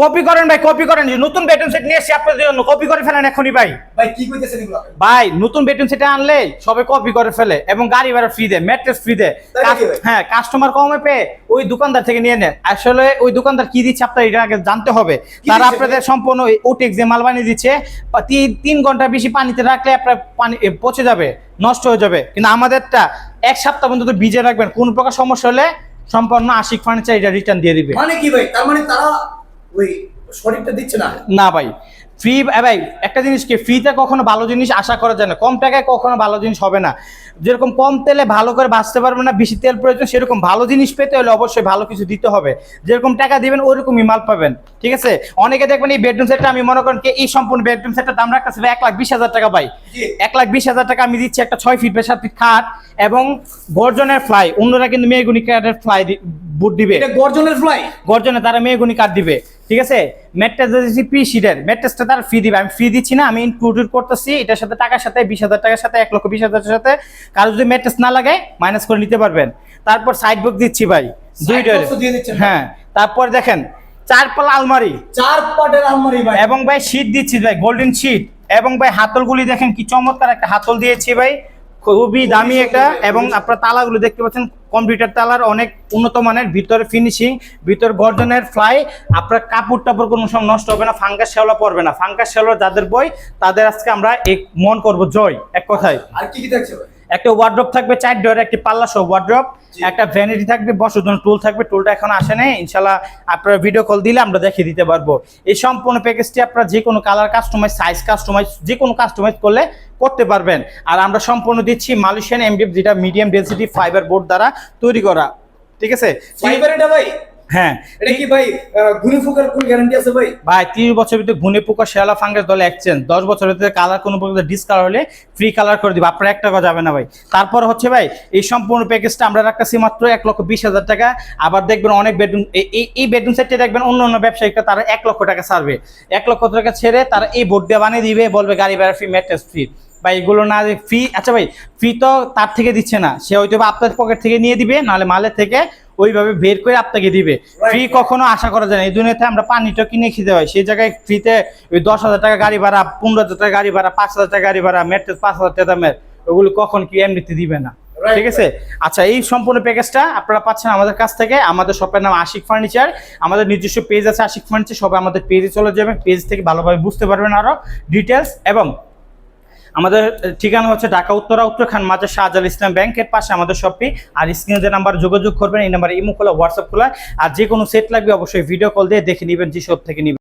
Copy করেন ভাই copy করেন। যে নতুন বেডরুম সেট নিয়ে এসেছি আপনাদের জন্য কপি করে ফেলেন এখনই ভাই। ভাই কি কইতেছেন এগুলো? ভাই নতুন বেডরুম সেট আনলে সবে কপি করে ফেলে এবং গাড়ি ভাড়া ফ্রি দেয় ম্যাট্রেস ফ্রি দেয়? হ্যাঁ কাস্টমার কমে পেয়ে ওই দোকানদার থেকে নিয়ে নেয় আসলে ওই দোকানদার কি দিচ্ছে আপনার এটা আগে জানতে হবে। তারা আপনাদের সম্পূর্ণ ওটেক্স যে মাল বানিয়ে দিচ্ছে তিন ঘণ্টা বেশি পানিতে রাখলে আপনার পানি পচে যাবে নষ্ট হয়ে যাবে। কিন্তু আমাদেরটা এক সপ্তাহ পর্যন্ত ভিজে রাখবেন। কোন প্রকার সমস্যা হলে সম্পূর্ণ আশিক ফার্নিচার এটা রিটার্ন দিয়ে দিবে। মানে কি ভাই? তার মানে তারা ওই সঠিকটা দিচ্ছে না? না ভাই ফ্রি ভাই একটা জিনিস কি ফ্রিতে কখনো ভালো জিনিস আশা করা যায় না। কম টাকায় কখনো ভালো জিনিস হবে না। যেরকম কম তেলে ভালো করে বাঁচতে পারবে না বেশি তেল প্রয়োজন সেরকম ভালো জিনিস পেতে হলে অবশ্যই ভালো কিছু দিতে হবে। যেরকম টাকা দিবেন ওরকমই মাল পাবেন ঠিক আছে? অনেকে দেখবেন এই বেডরুম সেটটা আমি মনে করেন কি এই সম্পূর্ণ বেডরুম সেটটার দাম রাখতেছে এক লাখ বিশ হাজার টাকা ভাই। এক লাখ বিশ হাজার টাকা আমি দিচ্ছি একটা ছয় ফিট বা সাত ফিট খাট এবং গর্জনের ফ্লাই অন্যরা কিন্তু মেয়েগুনি কাঠের ফ্লাই বুট দিবে। এটা গর্জনের ফ্লাই গর্জনে তারা মেয়েগুনি কার্ড দিবে ঠিক আছে? ম্যাট্রেস দিচ্ছি পি শিটের ম্যাট্রেসটা তারা ফ্রি দিবে। আমি ফ্রি দিচ্ছি না আমি ইনক্লুডেড করতেছি এটার সাথে টাকার সাথে বিশ হাজার টাকার সাথে এক লক্ষ বিশ হাজারের সাথে। কারও যদি ম্যাট্রেস না লাগে মাইনাস করে নিতে পারবেন। তারপর সাইড বুক দিচ্ছি ভাই দিচ্ছেন? হ্যাঁ তারপর দেখেন চার পাল আলমারি। চার পাটের আলমারি ভাই। এবং ভাই শীট দিচ্ছি ভাই গোল্ডেন শীট এবং ভাই হাতলগুলি দেখেন কি চমৎকার একটা হাতল দিয়েছি ভাই খুবই দামি একটা। এবং আপনার তালাগুলো দেখতে পাচ্ছেন কম্পিউটার তালার অনেক উন্নত মানের, ভিতরে ফিনিশিং ভিতর গর্জনের ফ্লাই আপনার কাপড় টাপড় কোনো সময় নষ্ট হবে না ফাঙ্কা শেওলা পড়বে না। ফাঙ্কা শেওলা যাদের বই, তাদের আজকে আমরা এক মন করব জয়, এক কথায়। আর কি কি থাকছে ভাই? একটা ওয়ার্ড্রপ থাকবে চার ডোর একটি পাল্লা সহ ওয়ার্ড্রপ একটা ভ্যানিটি থাকবে বসার জন্য টুল থাকবে টুলটা এখন আসে নাই ইনশাল্লাহ আপনারা ভিডিও কল দিলে আমরা দেখিয়ে দিতে পারব। এই সম্পূর্ণ প্যাকেজটি আপনারা যে কোনো কালার কাস্টমাইজ সাইজ কাস্টমাইজ যে কোনো কাস্টমাইজ করলে করতে পারবেন। আর আমরা সম্পূর্ণ দিচ্ছি মালয়েশিয়ান এমডিএফ যেটা মিডিয়াম ডেন্সিটি ফাইবার বোর্ড দ্বারা তৈরি করা। ঠিক আছে? ফাইবার এটা ভাই হ্যাঁ। এটা কি ভাই গুনি ফুকার কোন গ্যারান্টি আছে ভাই? ভাই তিরিশ বছর ভিতরে গুনে পোকা শেয়ালা ফাঙ্গাস দলে এক্সচেঞ্জ দশ বছরের ভিতরে কালার কোনো প্রকার ডিসকালার হলে ফ্রি কালার করে দিব। আপনার এক টাকা যাবে না ভাই। তারপর হচ্ছে ভাই এই সম্পূর্ণ প্যাকেজটা আমরা রাখতেছি মাত্র এক লক্ষ বিশ হাজার টাকা। আবার দেখবেন অনেক বেডরুম এই এই বেডরুম সেটটি দেখবেন অন্য অন্য ব্যবসায়িকরা তারা এক লক্ষ টাকা ছাড়বে। এক লক্ষ টাকা ছেড়ে তারা এই বোর্ড দিয়ে বানিয়ে দিবে বলবে গাড়ি ভাড়া ফ্রি ম্যাট্রেস ফ্রি বা এগুলো না ফ্রি আচ্ছা ভাই ফ্রি তো তার থেকে দিচ্ছে না। সে হয়তো আপনার পকেট থেকে নিয়ে দিবে নাহলে মালের থেকে ওইভাবে বের করে আপনাকে দিবে। ফ্রি কখনো আশা করা যায় না। এই দুনিয়াতে আমরা পানিটা কিনে খেতে হয়। সেই জায়গায় ফ্রিতে ওই দশ হাজার টাকা গাড়ি ভাড়া পনেরো হাজার টাকা গাড়ি ভাড়া পাঁচ হাজার টাকা গাড়ি ভাড়া মেট্রেস পাঁচ হাজার টাকা দামের ওগুলো কখন কি এমনিতে দিবে না। ঠিক আছে? আচ্ছা এই সম্পূর্ণ প্যাকেজটা আপনারা পাচ্ছেন আমাদের কাছ থেকে। আমাদের শপের নাম আশিক ফার্নিচার আমাদের নিজস্ব পেজ আছে আশিক ফার্নিচার সবাই আমাদের পেজে চলে যাবে পেজ থেকে ভালোভাবে বুঝতে পারবেন আরও ডিটেলস এবং আমাদের ঠিকানা হচ্ছে ঢাকা, উত্তরা উত্তরখান মাঝে শাহজাল ইসলাম ব্যাংকের পাশে আমাদের শপে আর স্ক্রিনে যে নাম্বার যোগাযোগ করবেন, এই নাম্বারে ইমো খোলা হোয়াটসঅ্যাপ খোলা। আর যে কোনো সেট লাগবে, অবশ্যই ভিডিও কল দিয়ে দেখে নেবেন যে সব থেকে নেবেন।